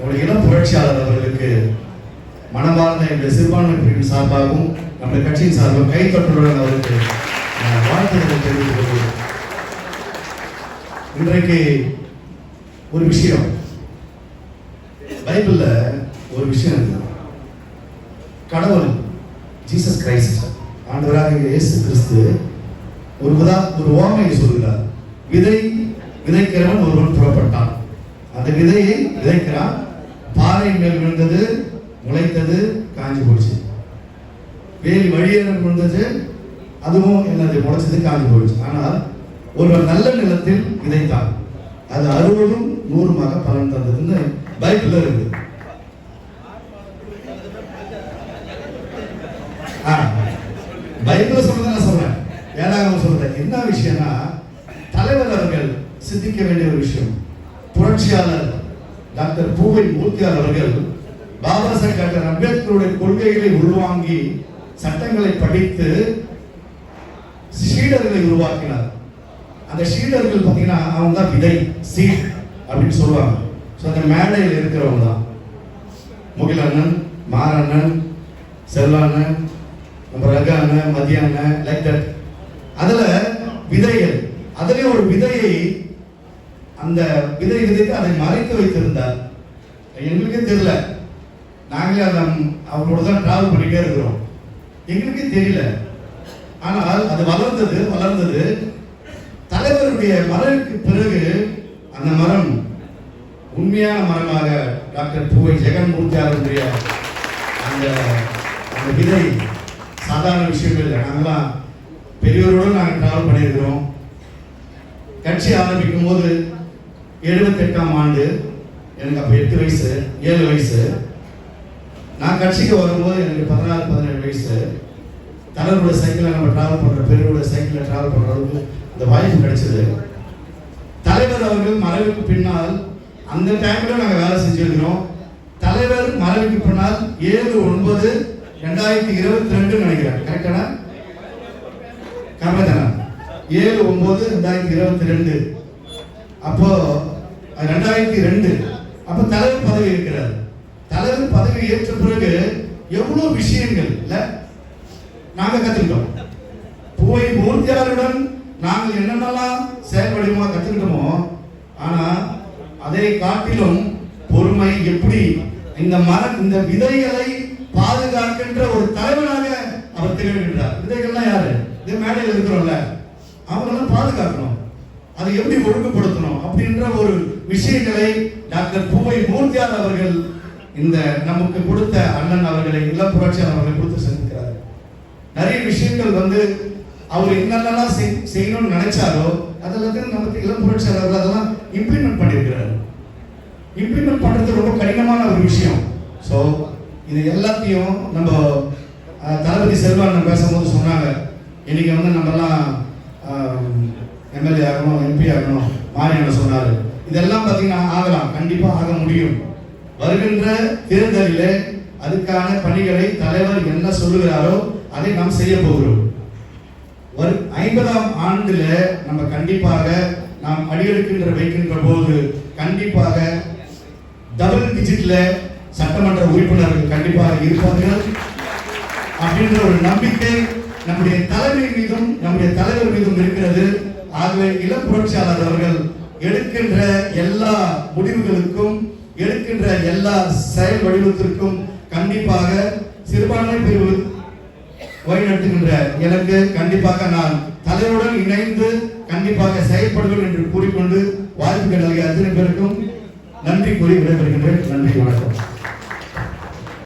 நம்முடைய இளம் புரட்சியாளர் அவர்களுக்கு மனமார்ந்த இந்த சிறுபான்மை பிரிவின் சார்பாகவும் நம்முடைய கட்சியின் சார்பாகவும் கைத்தொற்றுடன் அவருக்கு வாழ்த்துக்களை தெரிவித்துக் கொள்கிறேன். இன்றைக்கு ஒரு விஷயம். பைபிளில் ஒரு விஷயம் இருக்குது கடவுள் ஜீசஸ் கிரைஸ்ட் ஆண்டவராக இயேசு கிறிஸ்து ஒரு உதா ஒரு ஓமையை சொல்கிறார். விதை விதைக்கிறவன் ஒருவன் புறப்பட்டான். அந்த விதையை விதைக்கிறான் பாறை மேல் விழுந்தது முளைத்தது காஞ்சி போச்சு. வேலி வழியேற விழுந்தது அதுவும் என்னது முளைச்சது காஞ்சி போயிடுச்சு ஆனால் ஒரு நல்ல நிலத்தில் விதைத்தார். அது அறுபதும் நூறுமாக பலன் தந்ததுன்னு பைபிள் இருக்கு. பைபிள் பைபிள்ல சொல்றதை நான் சொல்றேன். வேதாகமம் சொல்றேன் என்ன விஷயம்னா தலைவர் அவர்கள் சிந்திக்க வேண்டிய ஒரு விஷயம். புரட்சியாளர் டாக்டர் பூவை மூர்த்தியார் அவர்கள் பாபா சாஹேப் டாக்டர் அம்பேத்கருடைய கொள்கைகளை உள்வாங்கி சட்டங்களை படித்து சீடர்களை உருவாக்கினார். அந்த சீடர்கள் பார்த்தீங்கன்னா அவங்க தான் விதை சீட் அப்படின்னு சொல்லுவாங்க. ஸோ அந்த மேடையில் இருக்கிறவங்க தான். முகில் அண்ணன் மாரண்ணன் செல்லாண்ணன் நம்ம ரக அண்ணன் மதிய அண்ணன் லைக் தட் அதில் விதைகள் அதுலயே ஒரு விதையை அந்த விதை விதைத்து அதை மறைத்து வைத்திருந்தார். எங்களுக்கே தெரியல. நாங்களே அதை அவரோட தான் டிராவல் பண்ணிட்டே இருக்கிறோம். எங்களுக்கே தெரியல. ஆனால் அது வளர்ந்தது வளர்ந்தது. தலைவருடைய மறைவுக்கு பிறகு அந்த மரம் உண்மையான மரமாக டாக்டர் பூவை ஜெகன்மூர்த்தியாருடைய அந்த அந்த விதை சாதாரண விஷயம் இல்லை. நாங்களாம் பெரியவரோடு நாங்கள் டிராவல் பண்ணியிருக்கிறோம். கட்சி ஆரம்பிக்கும் போது எழுபத்தெட்டாம் ஆண்டு எனக்கு அப்போ எட்டு வயசு ஏழு வயசு. நான் கட்சிக்கு வரும்போது எனக்கு பதினாறு பதினேழு வயசு. தலைவரோட சைக்கிளில் நம்ம டிராவல் பண்ணுற பெருவோட சைக்கிளில் டிராவல் பண்ணுற அளவுக்கு அந்த வாய்ப்பு கிடைச்சது. தலைவர் அவர்கள் மறைவுக்கு பின்னால் அந்த டைமில் நாங்கள் வேலை செஞ்சிருக்கிறோம் தலைவர் மறைவுக்கு பின்னால் ஏழு ஒன்பது ரெண்டாயிரத்தி இருபத்தி ரெண்டு நினைக்கிறேன். கரெக்டானா கரெக்டானா ஏழு ஒன்பது ரெண்டாயிரத்தி இருபத்தி ரெண்டு. அப்போது ரெண்டாயிரத்தி ரெண்டு. அப்போ தலைவர் பதவி இருக்கிறார் தலைவர் பதவி ஏற்ற பிறகு எவ்வளவு விஷயங்கள் இல்ல? நாங்க கத்துக்கிட்டோம். போய் மூர்த்தியாருடன் நாங்கள் என்னென்னலாம் செயல்படுமா கத்துக்கிட்டோமோ ஆனா அதை காட்டிலும் பொறுமை எப்படி இந்த மர இந்த விதைகளை பாதுகாக்கின்ற ஒரு தலைவனாக அவர் திகழ்கின்றார். விதைகள்லாம் யாரு? இது மேடையில் இருக்கிறோம்ல. அவங்களாம் பாதுகாக்கணும். அதை எப்படி ஒழுங்குபடுத்தணும் அப்படின்ற ஒரு விஷயங்களை டாக்டர் பூவை மூர்த்தியார் அவர்கள் இந்த நமக்கு கொடுத்த அண்ணன் அவர்களை இளம் புரட்சியார் அவர்களை கொடுத்து செஞ்சிருக்கிறார் நிறைய விஷயங்கள் வந்து அவர் என்னென்னலாம் செய்- செய்யணும்னு நினைச்சாரோ அதெல்லாத்தையும் நமக்கு இளம் புரட்சியார் அவர்கள் அதெல்லாம் இம்ப்ளிமெண்ட் பண்ணியிருக்கிறார். இம்ப்ளிமெண்ட் பண்ணுறது ரொம்ப கடினமான ஒரு விஷயம். ஸோ இது எல்லாத்தையும் நம்ம தளபதி செல்வான் பேசும்போது சொன்னாங்க. இன்னைக்கு வந்து நம்மலாம் எம்எல்ஏ ஆகணும் எம்பி ஆகணும் மாரியண்ண சொன்னார். இதெல்லாம் பார்த்தீங்கன்னா ஆகலாம் கண்டிப்பாக ஆக முடியும். வருகின்ற தேர்தலில் அதுக்கான பணிகளை தலைவர் என்ன சொல்லுகிறாரோ அதை நாம் செய்ய போகிறோம். ஒரு ஐம்பதாம் ஆண்டுல நம்ம கண்டிப்பாக நாம் அடியெடுக்கின்ற வைக்கின்ற போது கண்டிப்பாக டபுள் டிஜிட்ல சட்டமன்ற உறுப்பினர்கள் கண்டிப்பாக இருப்பார்கள். அப்படின்ற ஒரு நம்பிக்கை நம்முடைய தலைமை மீதும் நம்முடைய தலைவர் மீதும் இருக்கிறது. ஆகவே இளம் புரட்சியாளர் அவர்கள் எடுக்கின்ற எல்லா முடிவுகளுக்கும் எடுக்கின்ற எல்லா செயல் வடிவத்திற்கும் கண்டிப்பாக சிறுபான்மை பிரிவு வழிநடத்துகின்ற எனக்கு கண்டிப்பாக நான் தலைவருடன் இணைந்து கண்டிப்பாக செயல்படுவேன் என்று கூறிக்கொண்டு வாய்ப்புகள் நல்கிய அத்தனை பேருக்கும் நன்றி கூறி விடைபெறுகின்றேன். நன்றி வணக்கம்.